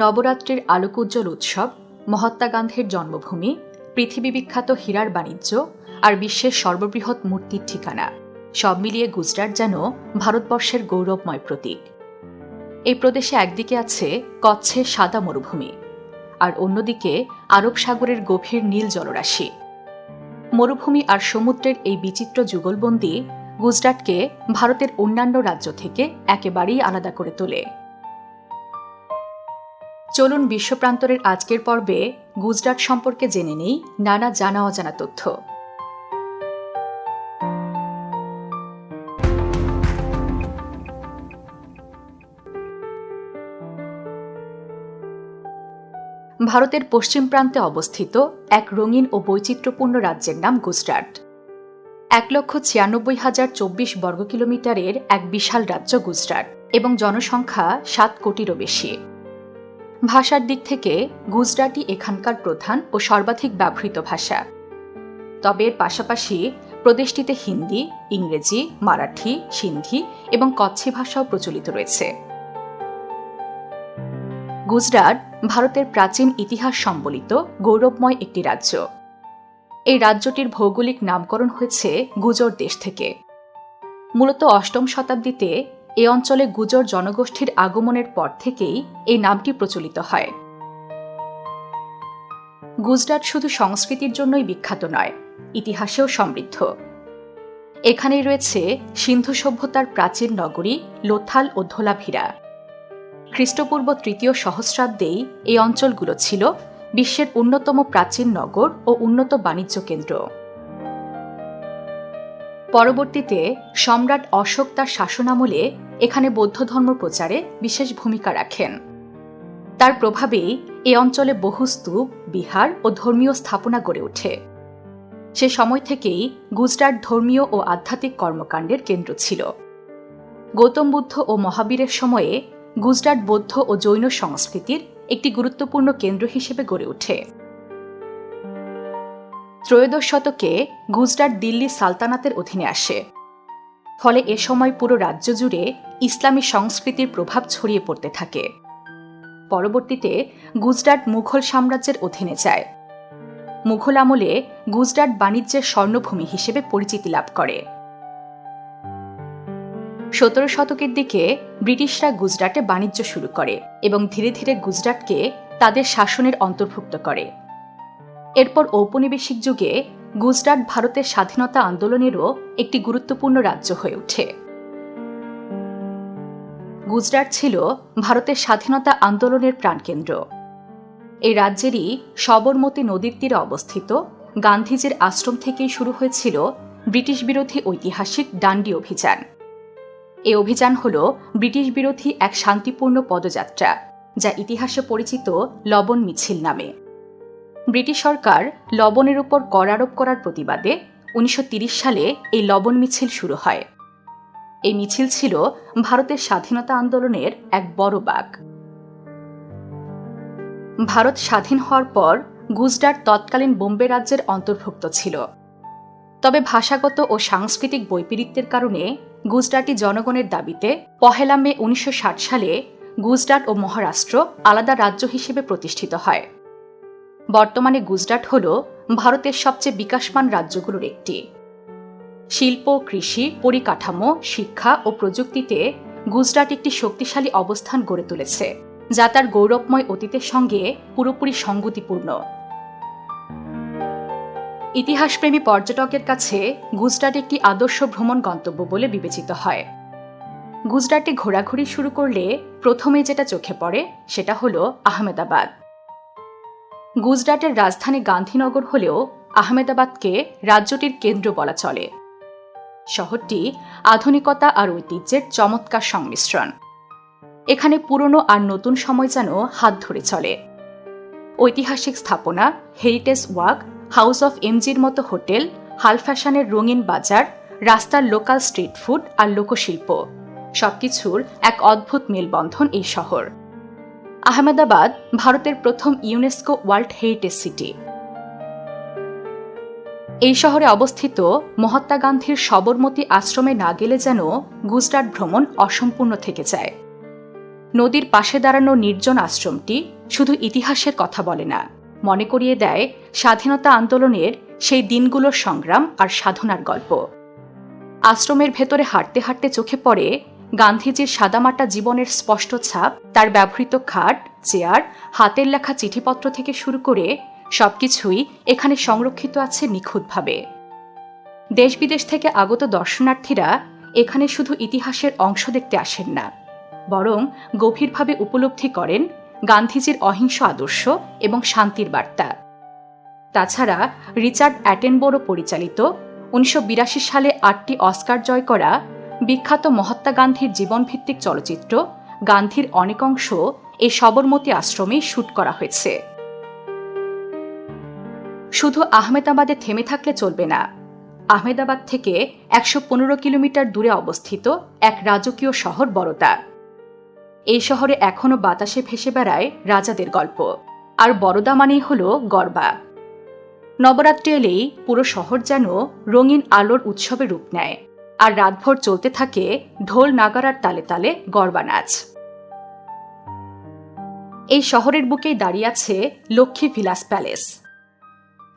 নবরাত্রির আলোকোজ্জ্বল উৎসব, মহাত্মা গান্ধীর জন্মভূমি, পৃথিবী বিখ্যাত হীরার বাণিজ্য আর বিশ্বের সর্ববৃহৎ মূর্তির ঠিকানা। সব মিলিয়ে গুজরাট যেন ভারতবর্ষের গৌরবময় প্রতীক। এই প্রদেশে একদিকে আছে কচ্ছের সাদা মরুভূমি আর অন্যদিকে আরব সাগরের গভীর নীল জলরাশি। মরুভূমি আর সমুদ্রের এই বিচিত্র যুগলবন্দি গুজরাটকে ভারতের অন্যান্য রাজ্য থেকে একেবারেই আলাদা করে তোলে। চলুন বিশ্বপ্রান্তরের আজকের পর্বে গুজরাট সম্পর্কে জেনে নেই নানা জানা অজানা তথ্য। ভারতের পশ্চিম প্রান্তে অবস্থিত এক রঙিন ও বৈচিত্র্যপূর্ণ রাজ্যের নাম গুজরাট। এক লক্ষ ছিয়ানব্বই হাজার চব্বিশ বর্গ কিলোমিটারের এক বিশাল রাজ্য গুজরাট এবং জনসংখ্যা সাত কোটিরও বেশি। ভাষার দিক থেকে গুজরাটি এখানকার প্রধান ও সর্বাধিক ব্যবহৃত ভাষা। তবে এর পাশাপাশি প্রদেশটিতে হিন্দি, ইংরেজি, মারাঠি, সিন্ধি এবং কচ্ছি ভাষাও প্রচলিত রয়েছে। গুজরাট ভারতের প্রাচীন ইতিহাস সম্বলিত গৌরবময় একটি রাজ্য। এই রাজ্যটির ভৌগোলিক নামকরণ হয়েছে গুজর দেশ থেকে। মূলত অষ্টম শতাব্দীতে এ অঞ্চলে গুজর জনগোষ্ঠীর আগমনের পর থেকেই এই নামটি প্রচলিত হয়। গুজরাট শুধু সংস্কৃতির জন্যই বিখ্যাত নয়, ইতিহাসেও সমৃদ্ধ। এখানেই রয়েছে সিন্ধু সভ্যতার প্রাচীন নগরী লোথাল ও ধোলাভিরা। খ্রিস্টপূর্ব তৃতীয় সহস্রাব্দেই এই অঞ্চলগুলো ছিল বিশ্বের অন্যতম প্রাচীন নগর ও উন্নত বাণিজ্য কেন্দ্র। পরবর্তীতে সম্রাট অশোক তার শাসনামলে এখানে বৌদ্ধ ধর্ম প্রচারে বিশেষ ভূমিকা রাখেন। তার প্রভাবেই এ অঞ্চলে বহু স্তূপ, বিহার ও ধর্মীয় স্থাপনা গড়ে ওঠে। সে সময় থেকেই গুজরাট ধর্মীয় ও আধ্যাত্মিক কর্মকাণ্ডের কেন্দ্র ছিল। গৌতম বুদ্ধ ও মহাবীরের সময়ে গুজরাট বৌদ্ধ ও জৈন সংস্কৃতির একটি গুরুত্বপূর্ণ কেন্দ্র হিসেবে গড়ে ওঠে। ত্রয়োদশ শতকে গুজরাট দিল্লি সালতানাতের অধীনে আসে। ফলে এ সময় পুরো রাজ্য জুড়ে ইসলামী সংস্কৃতির প্রভাব ছড়িয়ে পড়তে থাকে। পরবর্তীতে গুজরাট মুঘল সাম্রাজ্যের অধীনে যায়। মুঘল আমলে গুজরাট বাণিজ্যের স্বর্ণভূমি হিসেবে পরিচিতি লাভ করে। সতেরো শতকের দিকে ব্রিটিশরা গুজরাটে বাণিজ্য শুরু করে এবং ধীরে ধীরে গুজরাটকে তাদের শাসনের অন্তর্ভুক্ত করে। এরপর ঔপনিবেশিক যুগে গুজরাট ভারতের স্বাধীনতা আন্দোলনেরও একটি গুরুত্বপূর্ণ রাজ্য হয়ে ওঠে। গুজরাট ছিল ভারতের স্বাধীনতা আন্দোলনের প্রাণকেন্দ্র। এই রাজ্যেরই সবরমতী নদীর তীরে অবস্থিত গান্ধীজির আশ্রম থেকেই শুরু হয়েছিল ব্রিটিশ বিরোধী ঐতিহাসিক ডান্ডি অভিযান। এ অভিযান হল ব্রিটিশ বিরোধী এক শান্তিপূর্ণ পদযাত্রা, যা ইতিহাসে পরিচিত লবণ মিছিল নামে। ব্রিটিশ সরকার লবণের উপর কর আরোপ করার প্রতিবাদে উনিশশো সালে এই লবণ মিছিল শুরু হয়। এই মিছিল ছিল ভারতের স্বাধীনতা আন্দোলনের এক বড় বাক ভারত স্বাধীন হওয়ার পর গুজরাট তৎকালীন বোম্বে রাজ্যের অন্তর্ভুক্ত ছিল। তবে ভাষাগত ও সাংস্কৃতিক বৈপরীত্যের কারণে গুজরাটি জনগণের দাবিতে পহেলা মে উনিশশো ষাট সালে গুজরাট ও মহারাষ্ট্র আলাদা রাজ্য হিসেবে প্রতিষ্ঠিত হয়। বর্তমানে গুজরাট হল ভারতের সবচেয়ে বিকাশমান রাজ্যগুলোর একটি। শিল্প, কৃষি, পরিকাঠামো, শিক্ষা ও প্রযুক্তিতে গুজরাট একটি শক্তিশালী অবস্থান গড়ে তুলেছে, যা তার গৌরবময় অতীতের সঙ্গে পুরোপুরি সঙ্গতিপূর্ণ। ইতিহাসপ্রেমী পর্যটকের কাছে গুজরাট একটি আদর্শ ভ্রমণ গন্তব্য বলে বিবেচিত হয়। গুজরাটে ঘোরাঘুরি শুরু করলে প্রথমে যেটা চোখে পড়ে, সেটা হলো আহমেদাবাদ। গুজরাটের রাজধানী গান্ধীনগর হলেও আহমেদাবাদকে রাজ্যটির কেন্দ্র বলা চলে। শহরটি আধুনিকতা আর ঐতিহ্যের চমৎকার সংমিশ্রণ। এখানে পুরনো আর নতুন সময় যেন হাত ধরে চলে। ঐতিহাসিক স্থাপনা হেরিটেজ ওয়াক, হাউস অফ এমজির মতো হোটেল, হাল ফ্যাশনের রঙিন বাজার, রাস্তার লোকাল স্ট্রিট ফুড আর লোকশিল্প। সবকিছুর এক অদ্ভুত মেলবন্ধন এই শহর। আহমেদাবাদ ভারতের প্রথম ইউনেস্কো ওয়ার্ল্ড হেরিটেজ সিটি। এই শহরে অবস্থিত মহাত্মা গান্ধীর সবরমতী আশ্রমে না গেলে যেন গুজরাট ভ্রমণ অসম্পূর্ণ থেকে যায়। নদীর পাশে দাঁড়ানো নির্জন আশ্রমটি শুধু ইতিহাসের কথা বলে না, মনে করিয়ে দেয় স্বাধীনতা আন্দোলনের সেই দিনগুলোর সংগ্রাম আর সাধনার গল্প। আশ্রমের ভেতরে হাঁটতে হাঁটতে চোখে পড়ে গান্ধীজির সাদামাটা জীবনের স্পষ্ট ছাপ, তার ব্যবহৃত খাট, চেয়ার, হাতের লেখা চিঠিপত্র থেকে শুরু করে সবকিছুই এখানে সংরক্ষিত আছে নিখুঁতভাবে। দেশ বিদেশ থেকে আগত দর্শনার্থীরা এখানে শুধু ইতিহাসের অংশ দেখতে আসেন না, বরং গভীরভাবে উপলব্ধি করেন গান্ধীজির অহিংস আদর্শ এবং শান্তির বার্তা। তাছাড়া রিচার্ড অ্যাটেনবোরো পরিচালিত, উনিশশো বিরাশি সালে আটটি অস্কার জয় করা বিখ্যাত মহাত্মা গান্ধীর জীবনভিত্তিক চলচ্চিত্র, গান্ধীর অনেক অংশ এই সবরমতী আশ্রমে শ্যুট করা হয়েছে। শুধু আহমেদাবাদে থেমে থাকলে চলবে না। আহমেদাবাদ থেকে একশো পনেরো কিলোমিটার দূরে অবস্থিত এক রাজকীয় শহর বড়দা। এই শহরে এখনও বাতাসে ভেসে বেড়ায় রাজাদের গল্প। আর বড়দা মানেই হল গরবা। নবরাত্রি এলেই পুরো শহর যেন রঙিন আলোর উৎসবে রূপ নেয়। আর রাতভর চলতে থাকে ঢোল নাগারার তালে তালে গরবা নাচ। এই শহরের বুকেই দাঁড়িয়ে আছে লক্ষ্মী ভিলাস প্যালেস।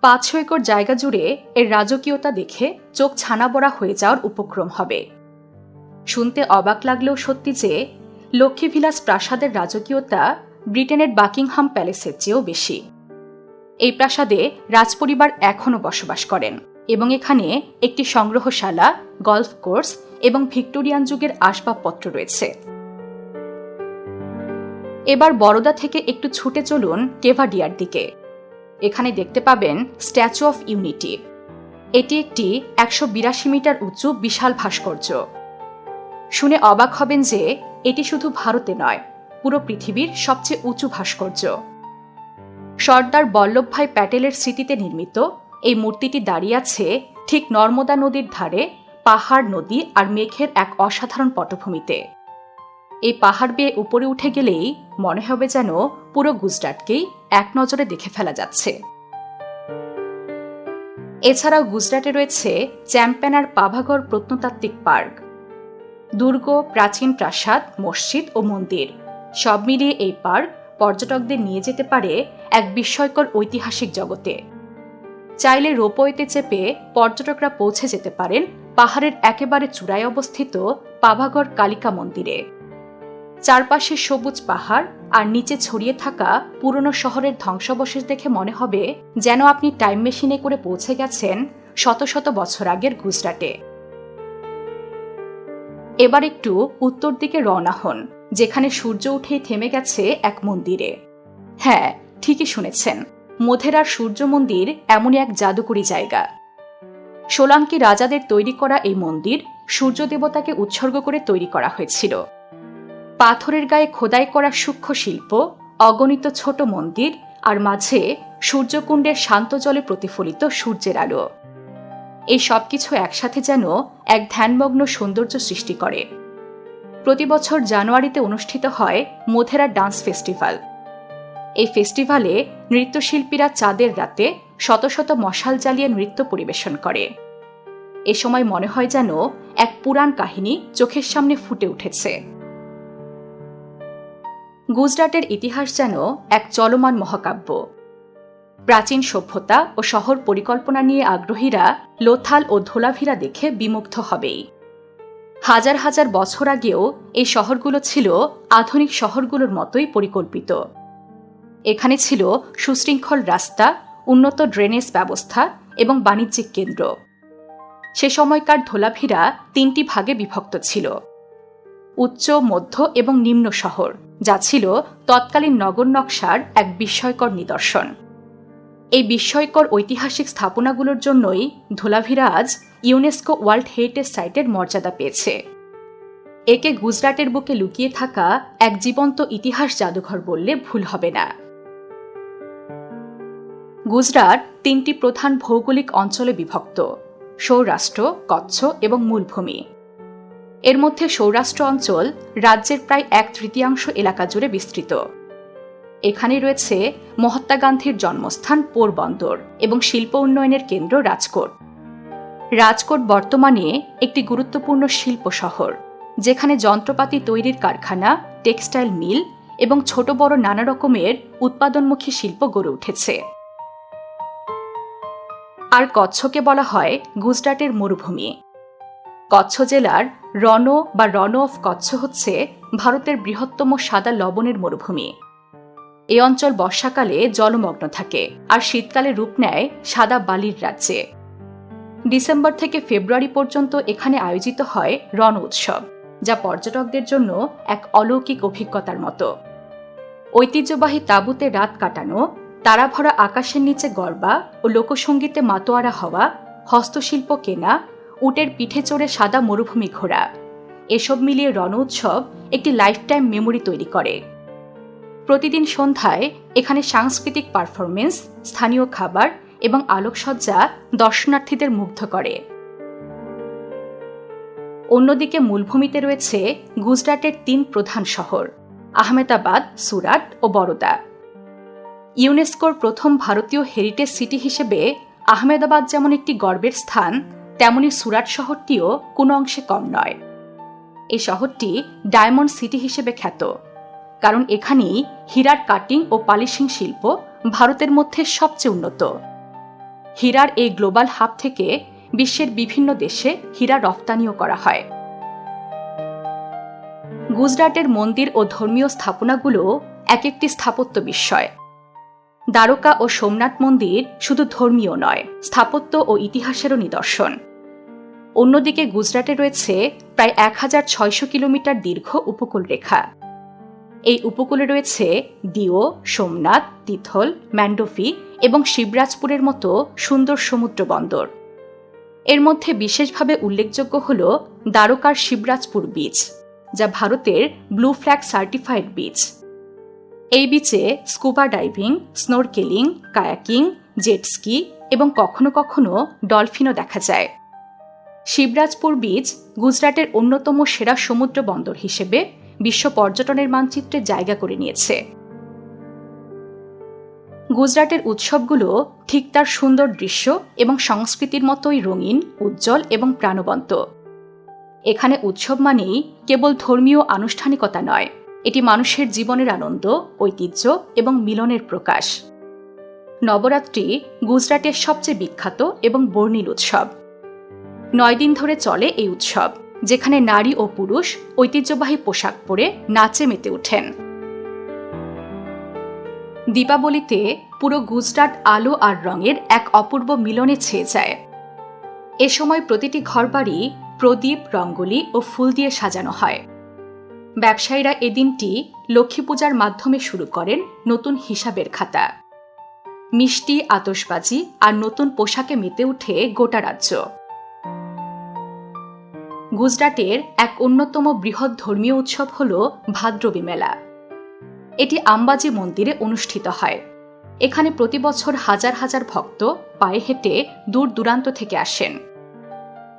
পাঁচ ছ একর জায়গা জুড়ে এর রাজকীয়তা দেখে চোখ ছানাবড়া হয়ে যাওয়ার উপক্রম হবে। শুনতে অবাক লাগলেও সত্যি যে লক্ষ্মী ভিলাস প্রাসাদের রাজকীয়তা ব্রিটেনের বাকিংহাম প্যালেসের চেয়েও বেশি। এই প্রাসাদে রাজপরিবার এখনও বসবাস করেন। এবং এখানে একটি সংগ্রহশালা, গলফ কোর্স এবং ভিক্টোরিয়ান যুগের আসবাবপত্র রয়েছে। এবার বড়দা থেকে একটু ছুটে চলুন কেভাডিয়ার দিকে। এখানে দেখতে পাবেন স্ট্যাচু অফ ইউনিটি। এটি একটি একশো বিরাশি মিটার উঁচু বিশাল ভাস্কর্য। শুনে অবাক হবেন যে এটি শুধু ভারতে নয়, পুরো পৃথিবীর সবচেয়ে উঁচু ভাস্কর্য। সর্দার বল্লভভাই প্যাটেলের স্মৃতিতে নির্মিত এই মূর্তিটি দাঁড়িয়ে আছে ঠিক নর্মদা নদীর ধারে, পাহাড়, নদী আর মেঘের এক অসাধারণ পটভূমিতে। এই পাহাড় বেয়ে উপরে উঠে গেলেই মনে হবে যেন পুরো গুজরাটকেই এক নজরে দেখে ফেলা যাচ্ছে। এছাড়াও গুজরাটে রয়েছে চ্যাম্পেনার পাভাগড় প্রত্নতাত্ত্বিক পার্ক। দুর্গ, প্রাচীন প্রাসাদ, মসজিদ ও মন্দির, সব মিলিয়ে এই পার্ক পর্যটকদের নিয়ে যেতে পারে এক বিস্ময়কর ঐতিহাসিক জগতে। চাইলে রোপওয়েতে চেপে পর্যটকরা পৌঁছে যেতে পারেন পাহাড়ের একেবারে চূড়ায় অবস্থিত পাভাগড় কালিকা মন্দিরে। চারপাশে সবুজ পাহাড় আর নিচে ছড়িয়ে থাকা পুরনো শহরের ধ্বংসাবশেষ দেখে মনে হবে যেন আপনি টাইম মেশিনে করে পৌঁছে গেছেন শত শত বছর আগের গুজরাটে। এবার একটু উত্তর দিকে রওনা হন, যেখানে সূর্য উঠেই থেমে গেছে এক মন্দিরে। হ্যাঁ ঠিকই শুনেছেন। মোধেরার সূর্য মন্দির এমনই এক জাদুকরী জায়গা। সোলাঙ্কি রাজাদের তৈরি করা এই মন্দির সূর্য দেবতাকে উৎসর্গ করে তৈরি করা হয়েছিল। পাথরের গায়ে খোদাই করা সূক্ষ্ম শিল্প, অগণিত ছোট মন্দির আর মাঝে সূর্যকুণ্ডের শান্ত জলে প্রতিফলিত সূর্যের আলো। এই সব কিছু একসাথে যেন এক ধ্যানমগ্ন সৌন্দর্য সৃষ্টি করে। প্রতি বছর জানুয়ারিতে অনুষ্ঠিত হয় মোধেরা ডান্স ফেস্টিভ্যাল এই ফেস্টিভ্যালে নৃত্যশিল্পীরা চাঁদের রাতে শত শত মশাল জ্বালিয়ে নৃত্য পরিবেশন করে। এ সময় মনে হয় যেন এক পুরাণ কাহিনী চোখের সামনে ফুটে উঠেছে। গুজরাটের ইতিহাস যেন এক চলমান মহাকাব্য। প্রাচীন সভ্যতা ও শহর পরিকল্পনা নিয়ে আগ্রহীরা লোথাল ও ধোলাভিরা দেখে বিমুগ্ধ হবেই। হাজার হাজার বছর আগেও এই শহরগুলো ছিল আধুনিক শহরগুলোর মতোই পরিকল্পিত। এখানে ছিল সুশৃঙ্খল রাস্তা, উন্নত ড্রেনেজ ব্যবস্থা এবং বাণিজ্যিক কেন্দ্র। সে সময়কার ধোলাভিরা তিনটি ভাগে বিভক্ত ছিল। উচ্চ, মধ্য এবং নিম্ন শহর, যা ছিল তৎকালীন নগর নকশার এক বিস্ময়কর নিদর্শন। এই বিস্ময়কর ঐতিহাসিক স্থাপনাগুলোর জন্যই ধোলাভিরা আজ ইউনেস্কো ওয়ার্ল্ড হেরিটেজ সাইটের মর্যাদা পেয়েছে। একে গুজরাটের বুকে লুকিয়ে থাকা এক জীবন্ত ইতিহাস জাদুঘর বললে ভুল হবে না। গুজরাট তিনটি প্রধান ভৌগোলিক অঞ্চলে বিভক্ত, সৌরাষ্ট্র, কচ্ছ এবং মূলভূমি এর মধ্যে সৌরাষ্ট্র অঞ্চল রাজ্যের প্রায় এক তৃতীয়াংশ এলাকা জুড়ে বিস্তৃত। এখানে রয়েছে মহাত্মা গান্ধীর জন্মস্থান পোরবন্দর এবং শিল্প উন্নয়নের কেন্দ্র রাজকোট। রাজকোট বর্তমানে একটি গুরুত্বপূর্ণ শিল্প শহর, যেখানে যন্ত্রপাতি তৈরির কারখানা, টেক্সটাইল মিল এবং ছোট বড় নানা রকমের উৎপাদনমুখী শিল্প গড়ে উঠেছে। আর কচ্ছকে বলা হয় গুজরাটের মরুভূমি। কচ্ছ জেলার রণ বা রণ অফ কচ্ছ হচ্ছে ভারতের বৃহত্তম সাদা লবণের মরুভূমি। এ অঞ্চল বর্ষাকালে জলমগ্ন থাকে আর শীতকালে রূপ নেয় সাদা বালির রাজ্যে। ডিসেম্বর থেকে ফেব্রুয়ারি পর্যন্ত এখানে আয়োজিত হয় রণ উৎসব, যা পর্যটকদের জন্য এক অলৌকিক অভিজ্ঞতার মতো। ঐতিহ্যবাহী তাঁবুতে রাত কাটানো তারাভরা আকাশের নিচে গরবা ও লোকসঙ্গীতে মাতোয়ারা হওয়া, হস্তশিল্প কেনা, উটের পিঠে চড়ে সাদা মরুভূমি ঘোরা। এসব মিলিয়ে রণ উৎসব একটি লাইফটাইম মেমোরি তৈরি করে। প্রতিদিন সন্ধ্যায় এখানে সাংস্কৃতিক পারফরমেন্স স্থানীয় খাবার এবং আলোকসজ্জা দর্শনার্থীদের মুগ্ধ করে। অন্যদিকে মূলভূমিতে রয়েছে গুজরাটের তিন প্রধান শহর, আহমেদাবাদ, সুরাট ও বরোদা। ইউনেস্কোর প্রথম ভারতীয় হেরিটেজ সিটি হিসেবে আহমেদাবাদ যেমন একটি গর্বের স্থান, তেমনি সুরাট শহরটিও কোনো অংশে কম নয়। এই শহরটি ডায়মন্ড সিটি হিসেবে খ্যাত, কারণ এখানেই হীরার কাটিং ও পালিশিং শিল্প ভারতের মধ্যে সবচেয়ে উন্নত। হীরার এই গ্লোবাল হাব থেকে বিশ্বের বিভিন্ন দেশে হীরা রফতানিও করা হয়। গুজরাটের মন্দির ও ধর্মীয় স্থাপনাগুলো এক একটি স্থাপত্য বিস্ময় দ্বারকা ও সোমনাথ মন্দির শুধু ধর্মীয় নয়, স্থাপত্য ও ইতিহাসেরও নিদর্শন। অন্যদিকে গুজরাটে রয়েছে প্রায় এক হাজার ছয়শো কিলোমিটার দীর্ঘ উপকূল রেখা এই উপকূলে রয়েছে দিও, সোমনাথ, তিথল, ম্যান্ডোফি এবং শিবরাজপুরের মতো সুন্দর সমুদ্র বন্দর। এর মধ্যে বিশেষভাবে উল্লেখযোগ্য হল দ্বারকার শিবরাজপুর বীচ, যা ভারতের ব্লু ফ্ল্যাগ সার্টিফাইড বিচ। এই বিচে scuba diving snorkelling kayaking jet ski এবং কখনো কখনো ডলফিনও দেখা যায়। শিবরাজপুর বিচ গুজরাটের অন্যতম সেরা সমুদ্র বন্দর হিসেবে বিশ্ব পর্যটনের মানচিত্রে জায়গা করে নিয়েছে। গুজরাটের উৎসবগুলো ঠিক তার সুন্দর দৃশ্য এবং সংস্কৃতির মতোই রঙিন, উজ্জ্বল এবং প্রাণবন্ত। এখানে উৎসব মানেই কেবল ধর্মীয় আনুষ্ঠানিকতা নয় এটি মানুষের জীবনের আনন্দ, ঐতিহ্য এবং মিলনের প্রকাশ। নবরাত্রি গুজরাটের সবচেয়ে বিখ্যাত এবং বর্ণিল উৎসব। নয় দিন ধরে চলে এই উৎসব, যেখানে নারী ও পুরুষ ঐতিহ্যবাহী পোশাক পরে নাচে মেতে ওঠেন। দীপাবলিতে পুরো গুজরাট আলো আর রঙের এক অপূর্ব মিলনে ছেয়ে যায়। এ সময় প্রতিটি ঘরবাড়ি প্রদীপ, রঙ্গোলি ও ফুল দিয়ে সাজানো হয়। ব্যবসায়ীরা এদিনটি লক্ষ্মী পূজার মাধ্যমে শুরু করেন নতুন হিসাবের খাতা। মিষ্টি আতসবাজি আর নতুন পোশাকে মেতে উঠে গোটা রাজ্য। গুজরাটের এক অন্যতম বৃহৎ ধর্মীয় উৎসব হল ভাদ্রবী মেলা। এটি আম্বাজি মন্দিরে অনুষ্ঠিত হয়। এখানে প্রতি বছর হাজার হাজার ভক্ত পায়ে হেঁটে দূর দূরান্ত থেকে আসেন।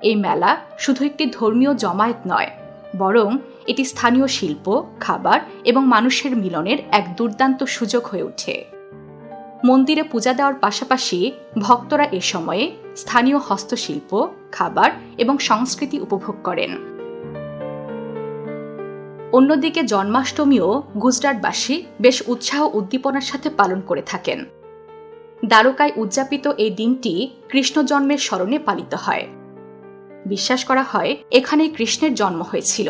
এই মেলা শুধু একটি ধর্মীয় জমায়েত নয় বরং এটি স্থানীয় শিল্প, খাবার এবং মানুষের মিলনের এক দুর্দান্ত সুযোগ হয়ে ওঠে। মন্দিরে পূজা দেওয়ার পাশাপাশি ভক্তরা এ সময়ে স্থানীয় হস্তশিল্প, খাবার এবং সংস্কৃতি উপভোগ করেন। অন্যদিকে জন্মাষ্টমীও গুজরাটবাসী বেশ উৎসাহ উদ্দীপনার সাথে পালন করে থাকেন। দ্বারকায় উদযাপিত এই দিনটি কৃষ্ণ জন্মের স্মরণে পালিত হয়। বিশ্বাস করা হয়, এখানে কৃষ্ণের জন্ম হয়েছিল।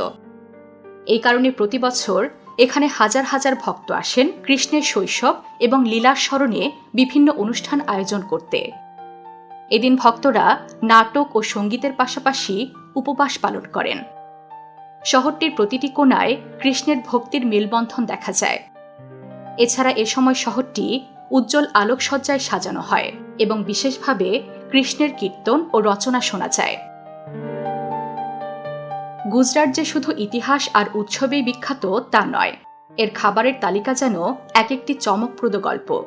এই কারণে প্রতি বছর এখানে হাজার হাজার ভক্ত আসেন কৃষ্ণের শৈশব এবং লীলার স্মরণে বিভিন্ন অনুষ্ঠান আয়োজন করতে। এদিন ভক্তরা নাটক ও সঙ্গীতের পাশাপাশি উপবাস পালন করেন। শহরটির প্রতিটি কোনায় কৃষ্ণের ভক্তির মেলবন্ধন দেখা যায়। এছাড়া এ সময় শহরটি উজ্জ্বল আলোকসজ্জায় সাজানো হয় এবং বিশেষভাবে কৃষ্ণের কীর্তন ও রচনা শোনা যায়। গুজরাট যে শুধু ইতিহাস আর উৎসবেই বিখ্যাত, তা নয়। এর খাবারের তালিকা যেন এক একটি চমকপ্রদ গল্প।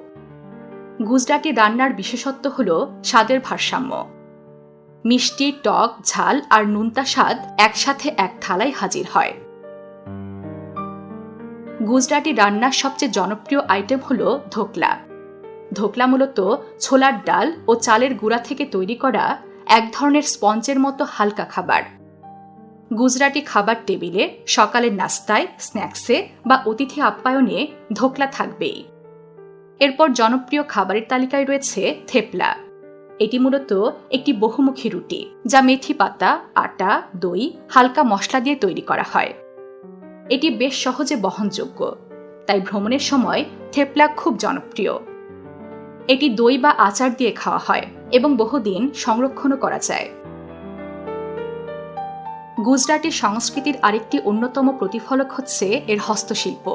গুজরাটি রান্নার বিশেষত্ব হল স্বাদের ভারসাম্য। মিষ্টি, টক, ঝাল আর নুনতা স্বাদ একসাথে এক থালায় হাজির হয়। গুজরাটি রান্নার সবচেয়ে জনপ্রিয় আইটেম হল ধোকলা। ধোকলা মূলত ছোলার ডাল ও চালের গুঁড়া থেকে তৈরি করা এক ধরনের স্পঞ্জের মতো হালকা খাবার। গুজরাটি খাবার টেবিলে সকালের নাস্তায়, স্ন্যাক্সে বা অতিথি আপ্যায়নে ধোকলা থাকবেই। এরপর জনপ্রিয় খাবারের তালিকায় রয়েছে থেপলা। এটি মূলত একটি বহুমুখী রুটি, যা মেথি পাতা, আটা, দই, হালকা মশলা দিয়ে তৈরি করা হয়। এটি বেশ সহজে বহনযোগ্য, তাই ভ্রমণের সময় থেপলা খুব জনপ্রিয়। এটি দই বা আচার দিয়ে খাওয়া হয় এবং বহুদিন সংরক্ষণও করা যায়। গুজরাটি সংস্কৃতির আরেকটি অন্যতম প্রতিফলক হচ্ছে এর হস্তশিল্প।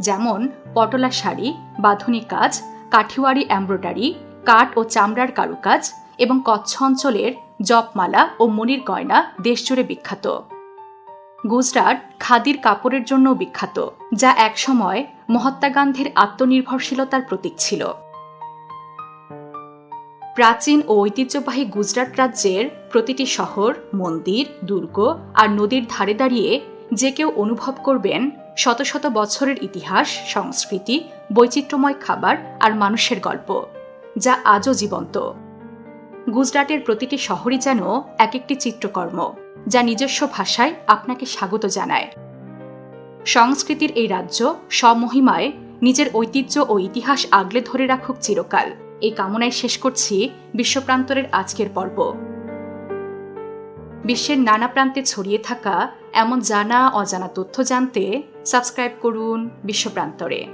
যেমন, পটলা শাড়ি, বাঁধনি কাজ, কাঠিওয়ারি এমব্রয়ডারি, কাঠ ও চামড়ার কারুকাজ এবং কচ্ছ অঞ্চলের জপমালা ও মনির গয়না দেশজুড়ে বিখ্যাত। গুজরাট খাদির কাপড়ের জন্য বিখ্যাত, যা একসময় মহাত্মা গান্ধীর আত্মনির্ভরশীলতার প্রতীক ছিল। প্রাচীন ও ঐতিহ্যবাহী গুজরাট রাজ্যের প্রতিটি শহর, মন্দির, দুর্গ আর নদীর ধারে দাঁড়িয়ে যে কেউ অনুভব করবেন শত শত বছরের ইতিহাস, সংস্কৃতি, বৈচিত্র্যময় খাবার আর মানুষের গল্প, যা আজও জীবন্ত। গুজরাটের প্রতিটি শহরই যেন এক একটি চিত্রকর্ম, যা নিজস্ব ভাষায় আপনাকে স্বাগত জানায়। সংস্কৃতির এই রাজ্য স্বমহিমায় নিজের ঐতিহ্য ও ইতিহাস আগলে ধরে রাখুক চিরকাল। এই কামনায় শেষ করছি বিশ্বপ্রান্তরের আজকের পর্ব। বিশ্বের নানা প্রান্তে ছড়িয়ে থাকা এমন জানা অজানা তথ্য জানতে সাবস্ক্রাইব করুন বিশ্বপ্রান্তরে।